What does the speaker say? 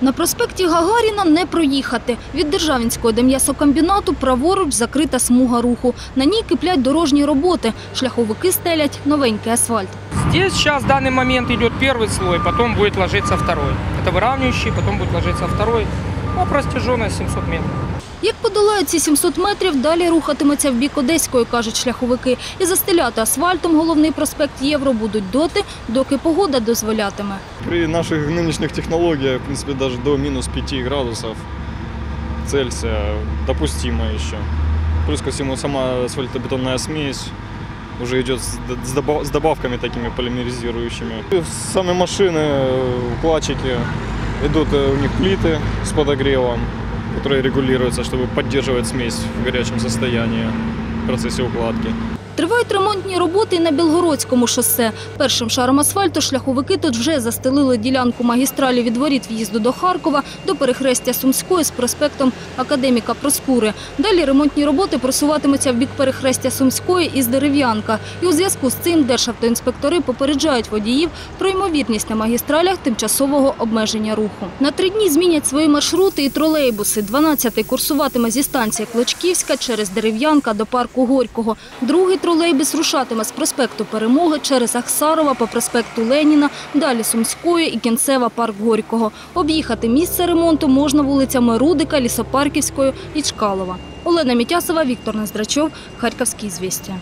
На проспекті Гагаріна не проїхати. Від Державінського до м'ясокомбінату праворуч закрита смуга руху. На ній киплять дорожні роботи. Шляховики стелять новенький асфальт. Здесь сейчас в данный момент идет первый слой, потом будет ложиться второй. Это выравнивающий, потом будет ложиться второй. Ну, протяженность 700 метров. Як подолають ці 700 метрів, далі рухатиметься в бік Одеської, кажуть шляховики. І застеляти асфальтом головний проспект Євро будуть доти, доки погода дозволятиме. При наших нынешних технологиях, в принципе, даже до минус 5 градусов Цельсия допустимо еще. Плюс ко всему сама асфальтобетонная смесь уже идет с д- с добав- с добавками такими полимеризирующими. И Сами машины, э, укладчики, идут э, у них плиты с подогревом, которые регулируются, чтобы поддерживать смесь в горячем состоянии в процессе укладки. Тривають ремонтні роботи і на Білгородському шосе. Першим шаром асфальту шляховики тут вже застелили ділянку магістралі від воріт в'їзду до Харкова до перехрестя Сумської з проспектом Академіка Проскури. Далі ремонтні роботи просуватимуться в бік перехрестя Сумської із Дерев'янка. І у зв'язку з цим державтоінспектори попереджають водіїв про ймовірність на магістралях тимчасового обмеження руху. На три дні змінять свої маршрути і тролейбуси. 12-й курсуватиме зі станції Клочківська через Дерев'янка до парку Горького. Другий тролейбус рушатиме з проспекту Перемоги через Ахсарова по проспекту Леніна, далі Сумської і кінцева парк Горького. Об'їхати місце ремонту можна вулицями Рудика, Лісопарківською і Чкалова. Олена Мітясова, Віктор Нездрачов, Харківські звістя.